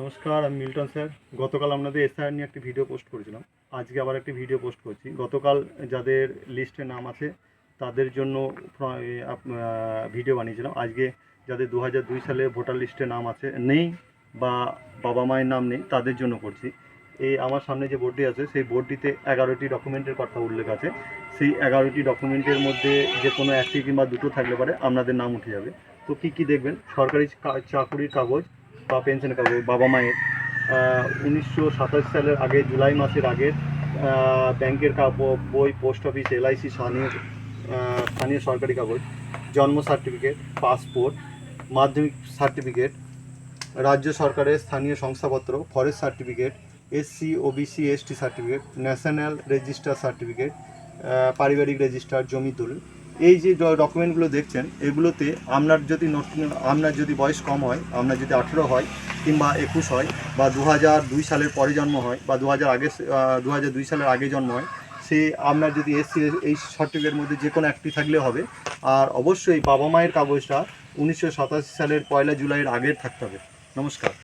নমস্কার, আমি Milton sir. গতকাল আপনাদের এসআইআর নিয়ে একটি ভিডিও পোস্ট করেছিলাম। আজকে আবার একটি ভিডিও পোস্ট করছি। গতকাল যাদের লিস্টে নাম আছে, তাদের জন্য ভিডিও বানিয়েছিলাম। আজকে যাদের দু হাজার দুই সালে ভোটার লিস্টে নাম আছে, নেই বা বাবা মায়ের নাম নেই, তাদের জন্য করছি। এই আমার সামনে যে বোর্ডটি আছে, সেই বোর্ডটিতে এগারোটি ডকুমেন্টের কথা উল্লেখ আছে। সেই এগারোটি ডকুমেন্টের মধ্যে যে কোনো একটি কিংবা দুটো থাকলে পারে আপনাদের নাম উঠে যাবে। তো কী কী দেখবেন? সরকারি চাকুরির কাগজ বা পেনশন কাগজ বাবা মায়ের। উনিশশো সাতাশ সালের আগে, জুলাই মাসের আগে ব্যাংকের বই, পোস্ট অফিস এলআইসি স্থানীয় স্থানীয় সরকারি কাগজ, জন্ম সার্টিফিকেট পাসপোর্ট মাধ্যমিক সার্টিফিকেট রাজ্য সরকারের স্থানীয় শংসাপত্র forest certificate SC OBC ST certificate national register certificate পারিবারিক রেজিস্টার জমি দলিল এই যে ডকুমেন্টগুলো দেখছেন, এগুলোতে আপনার যদি আপনার যদি বয়স কম হয়, আপনার যদি আঠেরো হয় কিংবা একুশ হয় বা দু দুই সালের পরে জন্ম হয় বা দু হাজার আগে দু দুই সালের আগে জন্ম হয়, সে আপনার যদি এসসি এই সার্টিফিকেটের মধ্যে যে কোনো একটি থাকলে হবে। আর অবশ্যই বাবা মায়ের কাগজটা উনিশশো সাতাশি সালের পয়লা জুলাইয়ের আগের থাকতে হবে। নমস্কার।